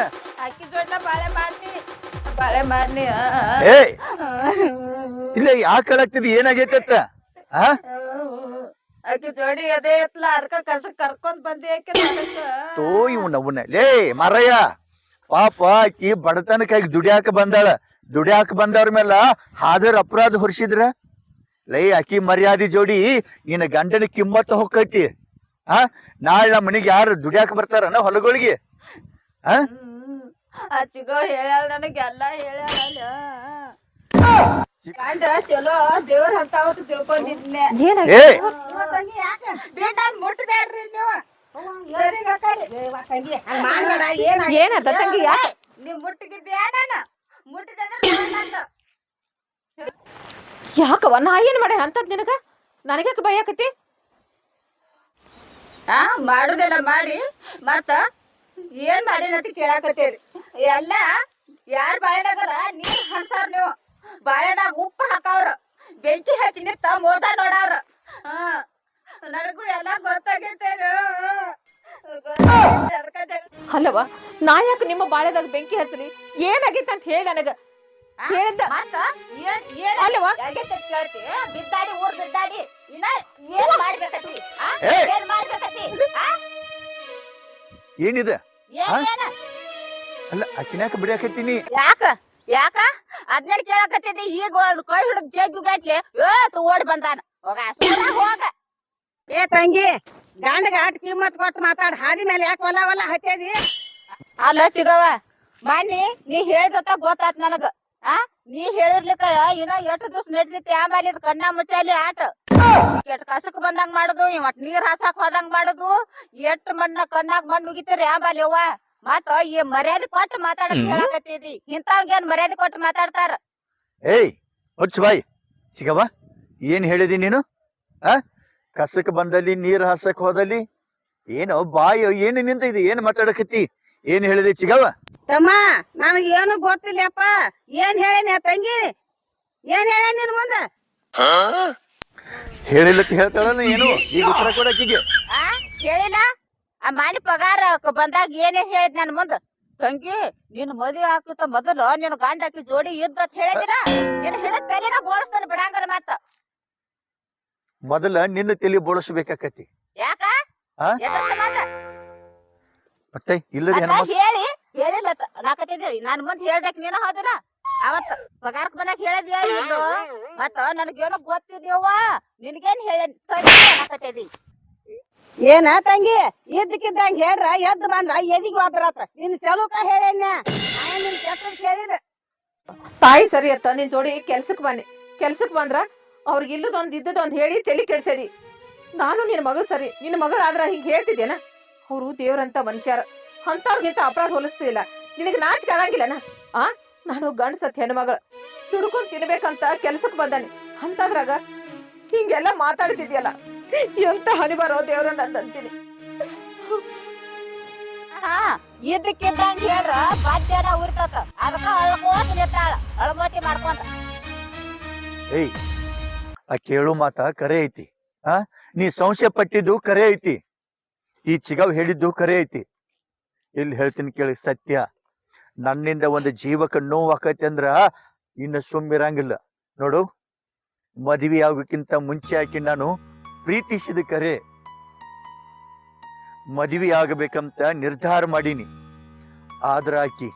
ಅಕ್ಕಿ ಜೋಡ್ನ ಬಾಳೆ ಬಾಳೆ ಮಾಡ್ನಿ. ಏ ಇಲ್ಲ ಯಾಕೆ ಹೇಳಕ್ತಿದ್ ಏನಾಗೈತೆ ಅತ್ತ ಆ? ಅಕ್ಕಿ ಜೋಡಿ ಅದೇ ಎತ್ಲ ಅರ್ಕ ಕಸ ಕರ್ಕೊಂಡ್ ಬಂದಿ ಆಕೆ ತೋ ಇವ್ನ ಅವನ್ನ ಲೇ ಮರಯ್ಯ ಪಾಪ ಆಕಿ ಬಡತನಕ್ಕಾಗಿ ದುಡಿಯಾಕ ಬಂದಾಳ. ದುಡಿಯಾಕ ಬಂದವ್ರ ಮೇಲೆ ಹಾಜರ್ ಅಪರಾಧ ಹೊರಿಸಿದ್ರ? ಲೈ ಆಕಿ ಮರ್ಯಾದಿ ಜೋಡಿ ನಿನ್ನ ಗಂಡನ ಕಿಮ್ಮತ್ತ ಹೊಕ್ಕೈತಿ. ಆ? ನಾಳೆ ನಮ್ಮ ಮನಿಗೆ ಯಾರು ದುಡಿಯಾಕ ಬರ್ತಾರನ ಹೊಲಗಳಿಗೆ. ಆ? ಚಿಗೋ ಹೇಳ್ಯಾಳ ನನಗೆ ಎಲ್ಲಾ ಹೇಳ್ಯಾಳ ಗಂಡ ಚಲೋ ದೇವ್ರ ತಿಳ್ಕೊಂಡಿದ್ನೆ. ಏ! ಮುಟ್ಬೇಡ್ರಿ ನೀವು. ಸರಿ ಆ ಕಡೆ. ಏನಾತ ತಂಗಿ ಯಾಕೆ? ನೀವ್ ಮುಟ್ಟಿಗಿದ್ಯಾ ನಾನ ಮುಟ್ಟಿದಂದ್ರೆ ನೋಡ್ಲಂತ. ಯಾಕವ್ವ? ನಾ ಏನ್ ಮಾಡೆ ಅಂತದ್ ನಿನಗ? ನನಗ್ಯಾಕ ಭಯಕತಿ ಆ, ಮಾಡುದೆಲ್ಲ ಮಾಡಿ, ಮತ್ತ ಏನ್ ಮಾಡಿನಂತ ಕೇಳಾಕತ್ತೀರಿ. ಎಲ್ಲ ಯಾರ ಬಾಳೆದಾಗರ ನೀರ್ ಹಣ್ಸಾರ್ ನೀವು. ಬಾಳೆದಾಗ ಉಪ್ಪು ಹಾಕವ್ರ. ಬೆಂಕಿ ಹಚ್ಚಿ ನಿಂತ ಮೋಸ ನೋಡವ್ರ. ಹಾ ನನಗೂ ಎಲ್ಲ ಗೊತ್ತಾಗೈತೇನು ಅಲ್ಲವ ನಾ ಯಾಕೆ ನಿಮ್ಮ ಬಾಳೆದಾಗ ಬೆಂಕಿ ಹಚ್ಚಲಿ? ಏನಾಗೈತೆ ಅಂತ ಹೇಳಿ ನನಗ? ಹೇಳಿದ್ದ. ಮತ್ತ ಏನ್ ಏನ್ ಅಲ್ಲವ? ಆಗೈತೆ ಅಂತ ಕೇಳ್ತಿ ಬಿದ್ದಾಡಿ ಊರ್ ಬಿದ್ದಾಡಿ. ಇನ್ನ ಏನ್ ಮಾಡ್ಬೇಕತ್ತಿ? ಆ? ಏ! ಏನ್ ಮಾಡ್ಬೇಕತಿ ಆ? ಏನಿದೆ? ಏನ್ ಆ? ಏನ? ಅಲ್ಲ ಅಕ್ಕಿನಾಕ ಬಿಡಾಕತ್ತೀನಿ ಯಾಕ? ಯಾಕ? ಅದ್ನೇನ್ ಕೇಳಕತ್ತಿದ್ದಿ? ಈಗ ಒಂದ್ ಕೈ ಹಿಡಿದ್ ಜಗ್ಗು ಗಟ್ಲೆ ಏತ್ ಓಡ್ ಬಂದಾನ. ಹೋಗ ಸುಮ್ನೆ ಹೋಗ. ಏ ತಂಗಿ ಗಂಡಗ ಆಟ ಕಿಮ್ಮತ್ ಕೊಟ್ಟು ಮಾತಾಡ್. ಹಾದಿ ಮೇಲೆ ಯಾಕೆ ಹೊಲ ಒಲ್ಲ ಹತ್ತೇದಿ ಅಲ್ಲ ಚಿಗವ ಮನ್ನಿ ನೀ ಹೇಳ್ದತ್ತ ಗೊತ್ತಾತ್ ನನಗ. ಆ? ನೀ ಹೇಳಿರ್ಲಿಕ್ಕ ಇನ್ನ ಎಷ್ಟು ದಿವ್ಸ ನಡ್ದೈತಿ ಆಮೇಲೆ ಇದು ಕಣ್ಣ ಮುಚ್ಚಲಿ ಆಟ. ಎಟ್ ಕಸಕ್ ಬಂದಂಗ್ ಮಾಡುದು ಇವಟ್ ನೀರ್ ಹಾಸಾಕ್ ಹೋದಂಗ್ ಮಾಡುದು. ಎಷ್ಟ್ ಮಣ್ಣ ಕಣ್ಣಾಗ್ ಮಣ್ಣು ಮುಗಿತೀರಿ ಆಮೇಲೆ ಅವ್ವ ಮತ್ತ ಈ ಮರ್ಯಾದೆ ಕೊಟ್ಟು ಮಾತಾಡಕ್ ಹೇಳಕತ್ತಿದಿ ಇಂಥವ್ಗೇನ್ ಮರ್ಯಾದೆ ಕೊಟ್ಟು ಮಾತಾಡ್ತಾರ? ಏಯ್ ಹುಚ್ಚ ಬಾಯ್ ಸಿಗವ ಏನ್ ಹೇಳಿದಿ ನೀನು? ಆ? ಕಸಕ್ ಬಂದಲ್ಲಿ ನೀರ್ ಹಾಸಕ್ ಹೋದಲ್ಲಿ ಏನೋ ಬಾಯ್ ಏನು ನಿಂತ ಇದು ಏನ್ ಮಾತಾಡಕತ್ತಿ? ಏನ್ ಹೇಳಿದಿ ಚಿಗವ ತಮ್ಮ ನನಗೆ ಏನು ಗೊತ್ತಿಲ್ಲಪ್ಪ. ಏನ್ ಹೇಳೇನಿ ತಂಗಿ? ಏನ್ ಹೇಳ ನಿನ್ ಮುಂದ? ಹೇಳಿಲ್ಲ ಹೇಳ್ತಾಳಲ್ಲ ಏನು? ಈಗ ಉತ್ತರ ಕೊಡಕ್ಕಿಗೆ. ಆ ಹೇಳಿಲ್ಲ? ಆ ಮಾಡಿ ಪಗಾರ ಕ- ಬಂದಾಗ ಏನೇ ಹೇಳಿದ್ ನನ್ ಮುಂದ? ತಂಗಿ ನಿನ್ ಮದುವೆ ಹಾಕುತ್ತ ಮೊದಲು ನಿನ್ ಗಂಡ ಹಾಕಿ ಜೋಡಿ ಇದ್ದ ಅಂತ ಹೇಳಿದಿನ ನಿನ್ ಹಿಡಿದ ತಲೆನ ಬೋಳಿಸ್ತಾನ ಬಿಡಂಗಲ್ಲ ಮತ್ತ ಮೊದಲ ನಿನ್ನ ತಲೆ ಬೋಳಿಸ್ಬೇಕಾಕತಿ ಯಾಕ? ಆ? ಮಾತ. ಮತ್ತೆ ಇಲ್ಲದ ಹೆಣ್ಮಕ್ಳು ಹೇಳಿ ಹೇಳಿಲ್ಲ ನಾಕತ್ತಿದ್ದೆ ನಾನ್ ಮುಂದ್ ಹೇಳ್ದಕ್ ನೀನ ಹೋದಿಲ್ಲ. ಅವತ್ತ ಪಗಾರಕ್ ಬಂದಾಗ ಹೇಳದ್ ಮತ್ತ ನನಗೇನು ಗೊತ್ತಿದ್ಯವ್ವ ನಿನ್ಗೇನ್ ಹೇಳಿ ಏನ ತಂಗಿ? ಇದ್ದಕ್ಕಿದ್ದಂಗ ಹೇಳ್ರ? ಎದ್ದು ಬಂದ್ರ? ಎದಿಗ್ ಹೋದ್ರಾತ್ರ ನಿನ್ ಚಲುಕ ಹೇಳೇನ ನಿನ್ ಕೇಳಿದ ತಾಯಿ ಸರಿ ಅತ್ತ ನಿನ್ ಜೋಡಿ ಕೆಲ್ಸಕ್ ಬನ್ನಿ. ಕೆಲ್ಸಕ್ ಬಂದ್ರ ಅವ್ರಿಗೆ ಇಲ್ಲದೊಂದ್ ಇದ್ದದೊಂದ್ ಹೇಳಿ ತಲೆ ಕೆಡ್ಸದಿ. ನಾನು ನಿನ್ ಮಗಳು ಸರಿ. ನಿನ್ನ ಮಗಳಾದ್ರ ಆದ್ರ ಹಿಂಗ್ ಹೇಳ್ತಿದ್ದೇನ ಅವ್ರು ದೇವ್ರಂತ ಮನುಷ್ಯರ ಅಂತವ್ರಿಗಿಂತ ಅಪರಾಧ ಹೋಲಿಸ್ತಿಲ್ಲ ನಿನಗೆ ನಾಚಿಕೆ ಆಗಂಗಿಲ್ಲನ? ಆ? ನಾನು ಗಂಡ ಸತ್ ಹೆಣ್ಮಗಳು ದುಡ್ಕೊಂಡು ತಿನ್ಬೇಕಂತ ಕೆಲ್ಸಕ್ಕೆ ಬಂದಾನೆ. ಅಂತದ್ರಾಗ ಹಿಂಗೆಲ್ಲ ಮಾತಾಡ್ತಿದ್ಯಲ್ಲ ಎಂತ ಹನಿ ಬರೋ ದೇವ್ರ ನಂದಂತೀನಿ ಹಾ ಇದ್ದಕ್ಕಿದ್ದಂಗ ಹೇಳ್ರ ಬಾಧ್ಯನ ಉರಿತತ ಅದಕ್ಕ ಅಳ್ಕೋತ ನಿಂತಾಳ ಅಳ್ಮೋತಿ ಮಾಡ್ಕೊಂತ. ಏಯ್ ಆ ಕೇಳು ಮಾತ ಕರೆ ಐತಿ. ಆ? ನೀ ಸಂಶಯ ಪಟ್ಟಿದ್ದು ಕರೆ ಐತಿ. ಈ ಚಿಗವ್ ಹೇಳಿದ್ದು ಕರೆ ಐತಿ. ಇಲ್ಲಿ ಹೇಳ್ತೀನಿ ಕೇಳಿ, ಸತ್ಯ. ನನ್ನಿಂದ ಒಂದು ಜೀವಕ್ಕೆ ನೋವು ಆಕೈತಿ ಅಂದ್ರ ಇನ್ನು ಸುಮ್ಮಿರಂಗಿಲ್ಲ. ನೋಡು, ಮದುವೆ ಆಗೋಕ್ಕಿಂತ ಮುಂಚೆ ಆಕಿ ನಾನು ಪ್ರೀತಿಸಿದ ಕರೆ ಮದುವೆ ಆಗಬೇಕಂತ ನಿರ್ಧಾರ ಮಾಡೀನಿ. ಆದ್ರ ಆಕಿ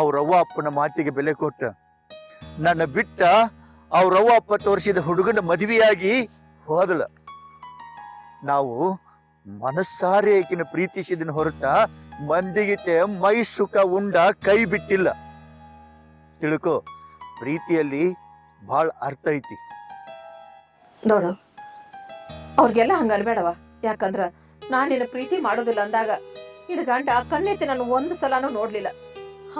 ಅವ್ರವ್ವ ಅಪ್ಪನ ಮಾತಿಗೆ ಬೆಲೆ ಕೊಟ್ಟ. ನನ್ನ ಬಿಟ್ಟ ಅವ್ರವ್ವ ಅಪ್ಪ ತೋರಿಸಿದ ಹುಡುಗನ ಮದುವೆಯಾಗಿ ಹೋದಳ. ನಾವು ಮನಸ್ಸಾರೆ ಈಕಿನ ಪ್ರೀತಿಸಿದಿನ ಹೊರತ ಮಂದಿಗಿತೆ ಮೈ ಸುಖ ಉಂಡ ಕೈ ಬಿಟ್ಟಿಲ್ಲ. ತಿಳ್ಕೊ, ಪ್ರೀತಿಯಲ್ಲಿ ಬಹಳ ಅರ್ಥ ಐತಿ. ನೋಡು, ಅವ್ರಿಗೆಲ್ಲ ಹಂಗ ಅನ್ಬೇಡವ ಯಾಕಂದ್ರ ನಾನ್ ನಿನ್ನ ಪ್ರೀತಿ ಮಾಡೋದಿಲ್ಲ ಅಂದಾಗ ನಿನ್ನ ಗಂಡ ಕಣ್ಣೆತ್ತಿ ನಾನು ಒಂದು ಸಲಾನು ನೋಡ್ಲಿಲ್ಲ.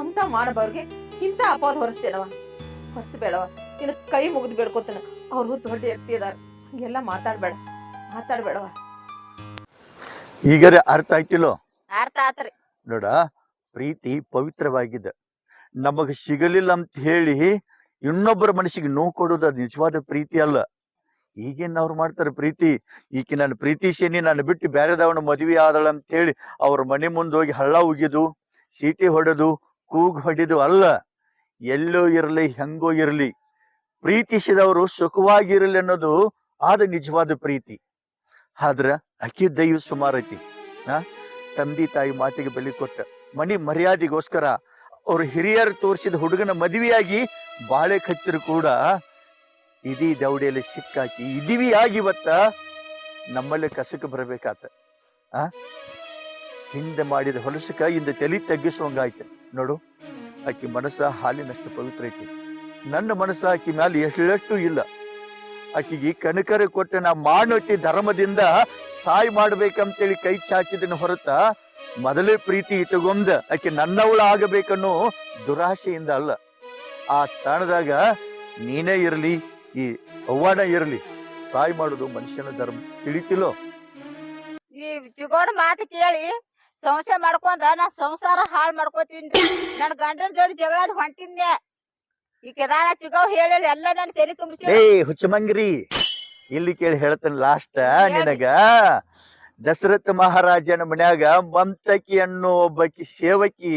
ಅಂತ ಮಾಡಬವ್ರಿಗೆ ಇಂಥ ಅಪಾದ ಹೊರಿಸ್ತೇನವ ಹೊರಿಸ್ಬೇಡವ ನಿನ್ನ ಕೈ ಮುಗಿದು ಬೇಡ್ಕೋತೇನೆ. ಅವ್ರಿಗೂ ದೊಡ್ಡ ವ್ಯಕ್ತಿ ಇದಾರ. ಹಂಗೆಲ್ಲ ಮಾತಾಡ್ಬೇಡ. ಮಾತಾಡ್ಬೇಡವ? ಈಗರೆ ಅರ್ಥ ಆಯ್ತಿಲ್ಲೋ? ಅರ್ಥ ಆತ್ರಿ. ನೋಡ ಪ್ರೀತಿ ಪವಿತ್ರವಾಗಿದೆ. ನಮಗ ಸಿಗಲಿಲ್ಲ ಅಂತ ಹೇಳಿ ಇನ್ನೊಬ್ಬರ ಮನಸ್ಸಿಗೆ ನೋವು ಕೊಡೋದು ಅದು ನಿಜವಾದ ಪ್ರೀತಿ ಅಲ್ಲ. ಈಗೇನ್ ಅವ್ರು ಮಾಡ್ತಾರೆ ಪ್ರೀತಿ? ಈಕೆ ನನ್ನ ಪ್ರೀತಿಸೇನಿ ನಾನು ಬಿಟ್ಟು ಬೇರೆದವನ ಮದುವೆ ಆದಳ ಅಂತ ಹೇಳಿ ಅವ್ರ ಮನೆ ಮುಂದೆ ಹೋಗಿ ಹಳ್ಳ ಉಗಿದು ಸೀಟಿ ಹೊಡೆದು ಕೂಗು ಹೊಡೆದು ಅಲ್ಲ ಎಲ್ಲೋ ಇರಲಿ ಹೆಂಗೋ ಇರಲಿ ಪ್ರೀತಿಸಿದವರು ಸುಖವಾಗಿರಲಿ ಅನ್ನೋದು ಆದ ನಿಜವಾದ ಪ್ರೀತಿ. ಆದ್ರ ಅಕ್ಕಿ ದೈವ ಸುಮಾರು ಐತಿ. ಆ? ತಂದೆ ತಾಯಿ ಮಾತಿಗೆ ಬೆಲೆ ಕೊಟ್ಟ. ಮನಿ ಮರ್ಯಾದೆಗೋಸ್ಕರ ಅವ್ರ ಹಿರಿಯರು ತೋರಿಸಿದ ಹುಡುಗನ ಮದುವೆಯಾಗಿ ಬಾಳೆ ಕತ್ತಿರು ಕೂಡ ಇದೀ ದೌಡಿಯಲ್ಲಿ ಸಿಕ್ಕಾಕಿ ಇದೀವಿ ಆಗಿವತ್ತ ನಮ್ಮಲ್ಲಿ ಕಸಕ್ಕೆ ಬರಬೇಕಾತ. ಆ? ಹಿಂದೆ ಮಾಡಿದ ಹೊಲಸಕ ಇಂದ ತಲೆ ತಗ್ಗಿಸುವಂಗಾಯ್ತು. ನೋಡು, ಆಕಿ ಮನಸ್ಸ ಹಾಲಿನಷ್ಟು ಪವಿತ್ರ ಐತಿ. ನನ್ನ ಮನಸ್ಸ ಆಕಿ ಮ್ಯಾಲೆ ಎಷ್ಟೆಷ್ಟು ಇಲ್ಲ. ಆಕಿಗೆ ಕನಕರ ಕೊಟ್ಟ ನಾ ಮಾಡಿ ಧರ್ಮದಿಂದ ಸಾಯ್ ಮಾಡ್ಬೇಕಂತೇಳಿ ಕೈ ಚಾಚಿದನ ಹೊರತ ಮೊದಲೇ ಪ್ರೀತಿ ಇಟ್ಟುಗೊಂದ ಆಕೆ ನನ್ನವಳ ಆಗಬೇಕನ್ನೋ ದುರಾಶೆಯಿಂದ ಅಲ್ಲ. ಆ ಸ್ಥಾನದಾಗ ನೀನೇ ಇರಲಿ, ಈ ಅವ್ವಾಣ ಇರಲಿ, ಸಾಯ್ ಮಾಡುದು ಮನುಷ್ಯನ ಧರ್ಮ. ತಿಳಿತಿಲೋ ಈ ಜಿಗೋಡ ಮಾತು ಕೇಳಿ ಸಂಶಯ ಮಾಡ್ಕೊಂಡ ನಾ ಸಂಸಾರ ಹಾಳು ಮಾಡ್ಕೋತೀನಿ. ನನ್ನ ಗಂಡನ ಜೋಡಿ ಜಗಳ ಹೊಂಟಿನ್ನೆ ಈ ಕೇದಾರ ಚಿಗವ್ ಹೇಳಿ ಎಲ್ಲ ನನ್ ತೆರಿ ತುಂಬಿಸಿ ಏ ಹುಚ್ಚಮಂಗ್ರಿ. ಇಲ್ಲಿ ಕೇಳಿ ಹೇಳ್ತೇನೆ ಲಾಸ್ಟ್ ನಿನಗ. ದಶರಥ ಮಹಾರಾಜನ ಮನ್ಯಾಗ ಮಂತಕಿ ಅನ್ನೋ ಒಬ್ಬಕಿ ಸೇವಕಿ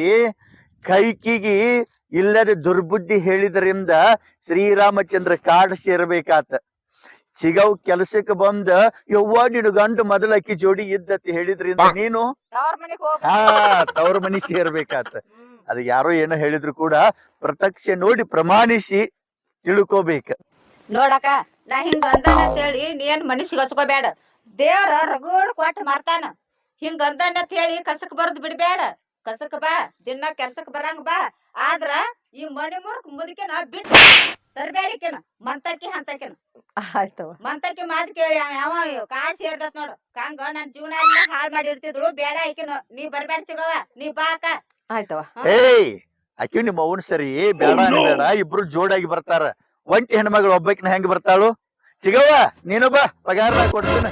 ಕೈಕಿಗಿ ಇಲ್ಲದ ದುರ್ಬುದ್ಧಿ ಹೇಳಿದ್ರಿಂದ ಶ್ರೀರಾಮಚಂದ್ರ ಕಾಡ ಸೇರ್ಬೇಕಾತ. ಸಿಗವ್ ಕೆಲಸಕ್ಕೆ ಬಂದ ಯವ್ವ ನಿನ್ನ ಗಂಡು ಮೊದಲ ಅಕ್ಕಿ ಜೋಡಿ ಇದ್ದತಿ ಹೇಳಿದ್ರಿಂದ ನೀನು? ಹಾ ತವ್ರ ಮನಿ ಸೇರ್ಬೇಕಾತ. ಅದು ಯಾರೋ ಏನೋ ಹೇಳಿದ್ರು ಕೂಡ ಪ್ರತ್ಯಕ್ಷ ನೋಡಿ ಪ್ರಮಾಣಿಸಿ ತಿಳ್ಕೋಬೇಕ. ನೋಡಕ ನಾ ಹಿಂಗ ಅಂದಾನ ಅಂತೇಳಿ ನೀ ಏನ್ ಮನಸ್ಸಿಗೆ ಹಚ್ಕೋಬೇಡ. ದೇವ್ರ ರಗೋಡ್ ಕೊಟ್ಟು ಮಾರ್ತಾನ ಹಿಂಗ ಅಂದಾನ ಅಂತ ಹೇಳಿ ಕಸಕ್ ಬರದ್ ಬಿಡ್ಬೇಡ. ಕಸಕ್ ಬಾ ದಿನ ಕೆಲ್ಸಕ್ ಬರಂಗ ಬಾ. ಆದ್ರ ಈ ಮನಿ ಮುರ್ಕ್ ಮುದಕಿನ ಬಿಟ್ಟು ತರಬೇಡಿಕೆನ ಮಂತಕಿ ಹಂತಕಿನ ಆಯ್ತು. ಮಂತಕಿ ಮಾತ್ ಕೇಳಿ ಅವ ಯಾವ ಕಾಡ್ ಸೇರ್ದತ್ ನೋಡು. ಕಂಗ ನನ್ ಜೀವನ ಎಲ್ಲ ಹಾಳ್ ಮಾಡಿರ್ತಿದ್ರು ಬೇಡ ಐಕಿನ ನೀ ಬರ್ಬೇಡ ಚಿಗವ ನೀ ಬಾ ಅಕ್ಕ. ಆಯ್ತವ. ಏಯ್ ಆಕಿ ನಿಮ್ಮ ಅವನ್ ಸರಿ. ಬೇಡ ಬೇಡ ಇಬ್ರು ಜೋಡಾಗಿ ಬರ್ತಾರ. ಒಂಟಿ ಹೆಣ್ಮಗಳು ಒಬ್ಬಕಿನ ಹೆಂಗ್ ಬರ್ತಾಳು? ಸಿಗವ್ವ ನೀನು ಬಾ ಪಗಾರ ಕೊಡ್ತೀನಿ.